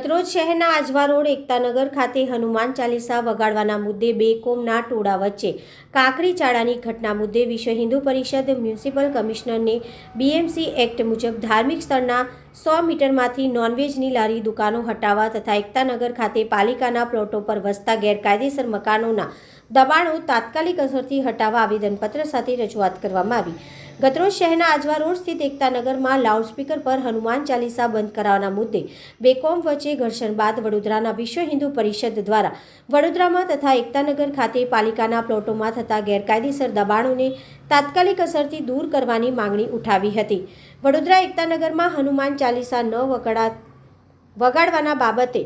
સત્રોજ શહેરના આજવા રોડ એકતાનગર ખાતે હનુમાન ચાલીસા વગાડવાના મુદ્દે બે કોમના ટોળા વચ્ચે કાંકરી ચાળાની ઘટના મુદ્દે વિશ્વ હિન્દુ પરિષદ મ્યુનિસિપલ કમિશનરને બીએમસી એક્ટ મુજબ ધાર્મિક સ્થળના સો મીટરમાંથી નોનવેજની લારી દુકાનો હટાવવા તથા એકતાનગર ખાતે પાલિકાના પ્લોટો પર વસતા ગેરકાયદેસર મકાનોના દબાણો તાત્કાલિક અસરથી હટાવવા આવેદનપત્ર સાથે રજૂઆત કરવામાં આવી. ગતરોજ શહેરના આજવા રોડ સ્થિત એકતાનગરમાં લાઉડસ્પીકર પર હનુમાન ચાલીસા બંધ કરાવવાના મુદ્દે બેકોમ વચ્ચે ઘર્ષણ બાદ વડોદરાના વિશ્વ હિન્દુ પરિષદ દ્વારા વડોદરામાં તથા એકતાનગર ખાતે પાલિકાના પ્લોટોમાં થતા ગેરકાયદેસર દબાણોને તાત્કાલિક અસરથી દૂર કરવાની માંગણી ઉઠાવી હતી. વડોદરા એકતાનગરમાં હનુમાન ચાલીસા ન વગડા વગાડવાના બાબતે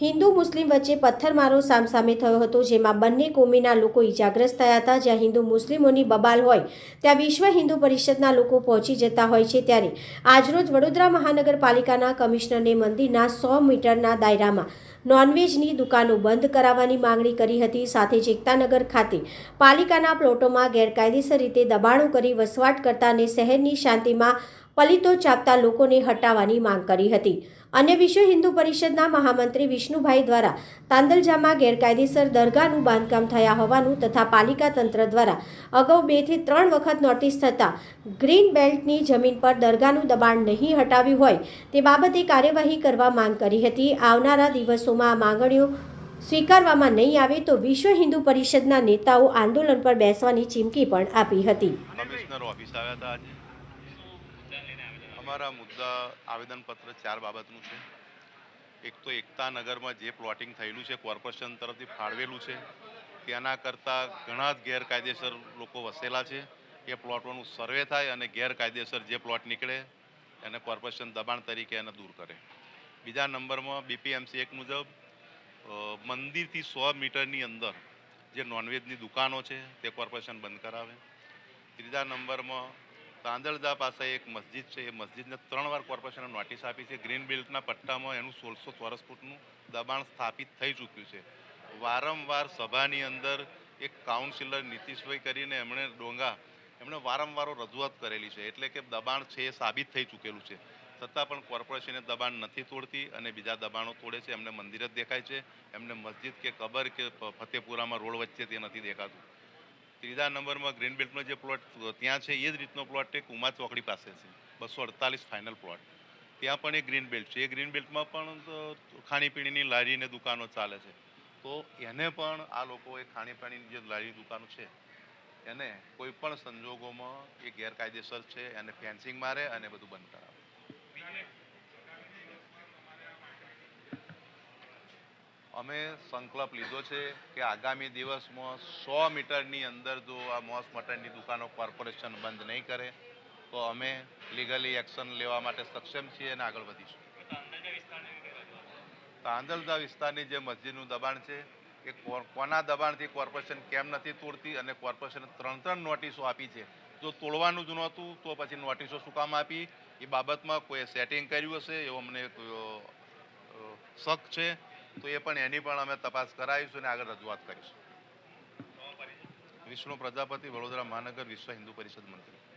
હિન્દુ મુસ્લિમ વચ્ચે પથ્થરમારો સામસામે થયો હતો, જેમાં બંને કોમીના લોકો ઇજાગ્રસ્ત થયા હતા. જ્યાં હિન્દુ મુસ્લિમોની બબાલ હોય, ત્યાં વિશ્વ હિન્દુ પરિષદના લોકો પહોંચી જતા હોય છે ત્યારે. આજરોજ વડોદરા મહાનગરપાલિકાના કમિશનરને મંદિરના સો મીટરના દાયરામાં નોનવેજની દુકાનો બંધ કરાવવાની માંગણી કરી હતી. સાથે જ એકતાનગર ખાતે પાલિકાના પ્લોટોમાં ગેરકાયદેસર રીતે દબાણો કરી વસવાટ કરતા અને શહેરની શાંતિમાં પલિતો ચાપતા લોકોને હટાવવાની માંગ કરી હતી. અને વિશ્વ હિન્દુ પરિષદના મહામંત્રી વિષ્ણુભાઈ દ્વારા તાંદલજામાં ગેરકાયદેસર દરગાહનું બાંધકામ થયા હોવાનું તથા પાલિકા તંત્ર દ્વારા અગાઉ બેથી ત્રણ વખત નોટિસ થતાં ગ્રીન બેલ્ટની જમીન પર દરગાહનું દબાણ નહીં હટાવ્યું હોય તે બાબતે કાર્યવાહી કરવા માંગ કરી હતી. આવનારા દિવસોમાં આ માંગણીઓ સ્વીકારવામાં નહીં આવે તો વિશ્વ હિન્દુ પરિષદના નેતાઓ આંદોલન પર બેસવાની ચીમકી પણ આપી હતી. અમારા મુદ્દા આવેદનપત્ર ચાર બાબતનું છે. એક તો એકતા નગરમાં જે પ્લોટિંગ થયેલું છે, કોર્પોરેશન તરફથી ફાળવેલું છે. તેના કરતાં ઘણા જ ગેરકાયદેસર લોકો વસેલા છે. એ પ્લોટોનું સર્વે થાય અને ગેરકાયદેસર જે પ્લોટ નીકળે, એને કોર્પોરેશન દબાણ તરીકે એને દૂર કરે. બીજા નંબરમાં બીપીએમસી એક મુજબ મંદિરથી સો મીટરની અંદર જે નોનવેજની દુકાનો છે, તે કોર્પોરેશન બંધ કરાવે. ત્રીજા નંબરમાં તાંદળજા પાસે એક મસ્જિદ છે. એ મસ્જિદને ત્રણ વાર કોર્પોરેશને નોટિસ આપી છે. ગ્રીન બેલ્ટના પટ્ટામાં એનું સોળસો ચોરસ ફૂટનું દબાણ સ્થાપિત થઈ ચૂક્યું છે. વારંવાર સભાની અંદર એક કાઉન્સિલર નીતિશભાઈ કરીને એમણે ડોંગા, એમણે વારંવાર રજૂઆત કરેલી છે. એટલે કે દબાણ છે એ સાબિત થઈ ચૂકેલું છે. છતાં પણ કોર્પોરેશને દબાણ નથી તોડતી અને બીજા દબાણો તોડે છે. એમને મંદિર જ દેખાય છે. એમને મસ્જિદ કે કબર કે ફતેપુરામાં રોડ વચ્ચે તે નથી દેખાતું. ત્રીજા નંબરમાં ગ્રીન બેલ્ટનો જે પ્લોટ ત્યાં છે, એ જ રીતનો પ્લોટ એક ઉમા ચોકડી પાસે છે. બસો અડતાલીસ ફાઇનલ પ્લોટ ત્યાં પણ એ ગ્રીન બેલ્ટ છે. એ ગ્રીન બેલ્ટમાં પણ ખાણીપીણીની લારી ને દુકાનો ચાલે છે. તો એને પણ આ લોકો એ ખાણીપીણીની જે લારી દુકાનો છે, એને કોઈ પણ સંજોગોમાં એ ગેરકાયદેસર છે, એને ફેન્સિંગ મારે અને બધું બંધ કરાવે. અમે સંકલ્પ લીધો છે કે આગામી દિવસમાં સો મીટરની અંદર જો આ મોસ મટનની દુકાનો કોર્પોરેશન બંધ નહીં કરે, તો અમે લીગલી એક્શન લેવા માટે સક્ષમ છીએ અને આગળ વધીશું. તાંદલદા વિસ્તારની જે મસ્જિદનું દબાણ છે, એ કોના દબાણથી કોર્પોરેશન કેમ નથી તોડતી અને કોર્પોરેશને ત્રણ ત્રણ નોટિસો આપી છે? જો તોડવાનું જ નહોતું, તો પછી નોટિસો શું કામ આપી? એ બાબતમાં કોઈ સેટિંગ કર્યું હશે, એવો અમને શક છે? તો એ પણ એની પણ અમે તપાસ કરાવીશું અને આગળ રજૂઆત કરીશું. વિષ્ણુ પ્રજાપતિ વડોદરા મહાનગર વિશ્વ હિન્દુ પરિષદ મંત્રી.